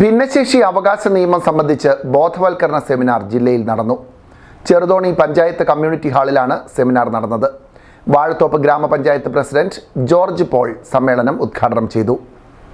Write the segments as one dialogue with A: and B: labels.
A: ഭിന്നശേഷി അവകാശ നിയമം സംബന്ധിച്ച് ബോധവൽക്കരണ സെമിനാർ ജില്ലയിൽ നടന്നു. ചെറുതോണി പഞ്ചായത്ത് കമ്മ്യൂണിറ്റി ഹാളിലാണ് സെമിനാർ നടന്നത്. വാഴത്തോപ്പ് ഗ്രാമപഞ്ചായത്ത് പ്രസിഡന്റ് ജോർജ് പോൾ സമ്മേളനം ഉദ്ഘാടനം ചെയ്തു.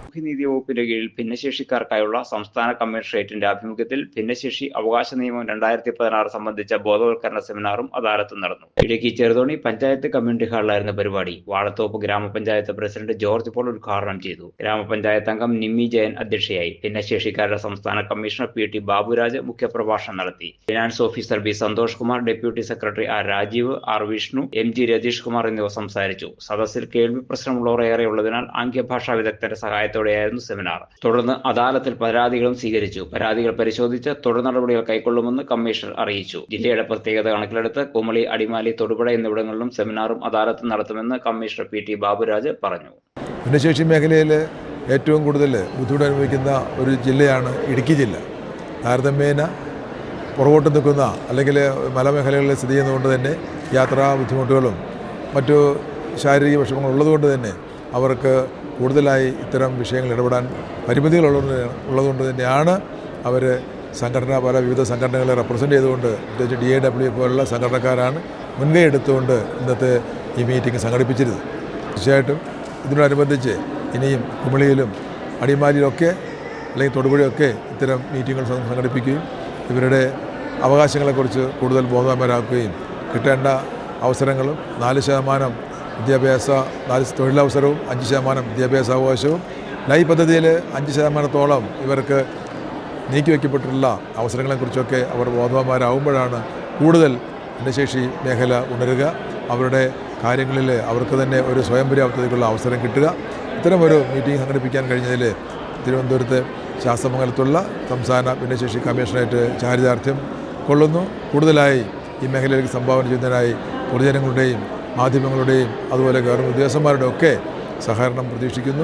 B: സാമൂഹ്യനീതി വകുപ്പിന്റെ കീഴിൽ ഭിന്നശേഷിക്കാർക്കായുള്ള സംസ്ഥാന കമ്മീഷണറേറ്റിന്റെ ആഭിമുഖ്യത്തിൽ ഭിന്നശേഷി അവകാശ നിയമം രണ്ടായിരത്തി പതിനാറ് സംബന്ധിച്ച ബോധവൽക്കരണ സെമിനാറും അദാലത്തും നടന്നു. ഇടുക്കി ചെറുതോണി പഞ്ചായത്ത് കമ്മ്യൂണിറ്റി ഹാളിലായിരുന്ന പരിപാടി. വാഴത്തോപ്പ് ഗ്രാമപഞ്ചായത്ത് പ്രസിഡന്റ് ജോർജ് പോൾ ഉദ്ഘാടനം ചെയ്തു. ഗ്രാമപഞ്ചായത്ത് അംഗം നിമ്മി ജയൻ അധ്യക്ഷയായി. ഭിന്നശേഷിക്കാരുടെ സംസ്ഥാന കമ്മീഷണർ പി ടി ബാബുരാജ് മുഖ്യപ്രഭാഷണം നടത്തി. Finance officer B Santhosh Kumar deputy secretary R Rajeev R Vishnu M G Ratheesh Kumar എന്നിവർ സംസാരിച്ചു. സദസ്സിൽ കേൾവി പ്രശ്നമുള്ളവർ ഏറെ ഉള്ളതിനാൽ ആംഗ്യഭാഷാ വിദഗ്ധന്റെ സഹായത്തോടെയായിരുന്നു സെമിനാർ. തുടർന്ന് അദാലത്തിൽ പരാതികളും സ്വീകരിച്ചു. പരാതികൾ പരിശോധിച്ച് തുടർ നടപടികൾ കൈക്കൊള്ളുമെന്ന് കമ്മീഷണർ അറിയിച്ചു. ജില്ലയുടെ പ്രത്യേകത കണക്കിലെടുത്ത് കുമളി അടിമാലി തൊടുപുഴ എന്നിവിടങ്ങളിലും സെമിനാറും അദാലത്തും നടത്തുമെന്ന് കമ്മീഷണർ പി ടി ബാബുരാജ് പറഞ്ഞു.
C: ഭിന്നശേഷി മേഖലയിൽ ഏറ്റവും കൂടുതൽ ബുദ്ധിമുട്ട് അനുഭവിക്കുന്ന ഒരു ജില്ലയാണ് ഇടുക്കി ജില്ല. താരതമ്യേന പുറകോട്ട് നിൽക്കുന്ന അല്ലെങ്കിൽ മലമേഖലകളിൽ സ്ഥിതി ചെയ്യുന്നതുകൊണ്ട് തന്നെ യാത്രാ ബുദ്ധിമുട്ടുകളും മറ്റു ശാരീരിക വിഷമങ്ങളും ഉള്ളതുകൊണ്ട് തന്നെ അവർക്ക് കൂടുതലായി ഇത്തരം വിഷയങ്ങൾ ഇടപെടാൻ പരിമിതികളുള്ളത് ഉള്ളതുകൊണ്ട് തന്നെയാണ് അവർ സംഘടന പല വിവിധ സംഘടനകളെ റെപ്രസെന്റ് ചെയ്തുകൊണ്ട് പ്രത്യേകിച്ച് ഡി എ ഡബ്ല്യു പോലുള്ള സംഘടനക്കാരാണ് മുൻകൈ എടുത്തുകൊണ്ട് ഇന്നത്തെ ഈ മീറ്റിംഗ് സംഘടിപ്പിച്ചിരുന്നത്. തീർച്ചയായിട്ടും ഇതിനോടനുബന്ധിച്ച് ഇനിയും കുമളിയിലും അടിമാലിയിലൊക്കെ അല്ലെങ്കിൽ തൊടുപുഴയൊക്കെ ഇത്തരം മീറ്റിങ്ങുകൾ സംഘടിപ്പിക്കുകയും ഇവരുടെ അവകാശങ്ങളെക്കുറിച്ച് കൂടുതൽ ബോധവാന്മാരാക്കുകയും കിട്ടേണ്ട അവസരങ്ങളും നാല് ശതമാനം വിദ്യാഭ്യാസ തൊഴിലവസരവും അഞ്ച് ശതമാനം വിദ്യാഭ്യാസ അവകാശവും. ലൈ പദ്ധതിയിൽ അഞ്ച് ശതമാനത്തോളം ഇവർക്ക് നീക്കിവെക്കപ്പെട്ടിട്ടുള്ള അവസരങ്ങളെക്കുറിച്ചൊക്കെ അവർ ബോധവാന്മാരാകുമ്പോഴാണ് കൂടുതൽ ഭിന്നശേഷി മേഖല ഉണരുക. അവരുടെ കാര്യങ്ങളിൽ അവർക്ക് തന്നെ ഒരു സ്വയം പര്യാപ്തതയ്ക്കുള്ള അവസരം കിട്ടുക. ഇത്തരം ഒരു മീറ്റിംഗ് സംഘടിപ്പിക്കാൻ കഴിഞ്ഞതിൽ തിരുവനന്തപുരത്ത് ശാസ്ത്രമംഗലത്തുള്ള സംസ്ഥാന ഭിന്നശേഷി കമ്മീഷണറേറ്റ് ചാരിതാർത്ഥ്യം കൊള്ളുന്നു. കൂടുതലായി ഈ മേഖലയിലേക്ക് സംഭാവന ചെയ്യുന്നതിനായി പൊതുജനങ്ങളുടെയും മാധ്യമങ്ങളുടെയും അതുപോലെ ഗവൺമെന്റ് ഉദ്യോഗസ്ഥന്മാരുടെയൊക്കെ സഹകരണം പ്രതീക്ഷിക്കുന്നു.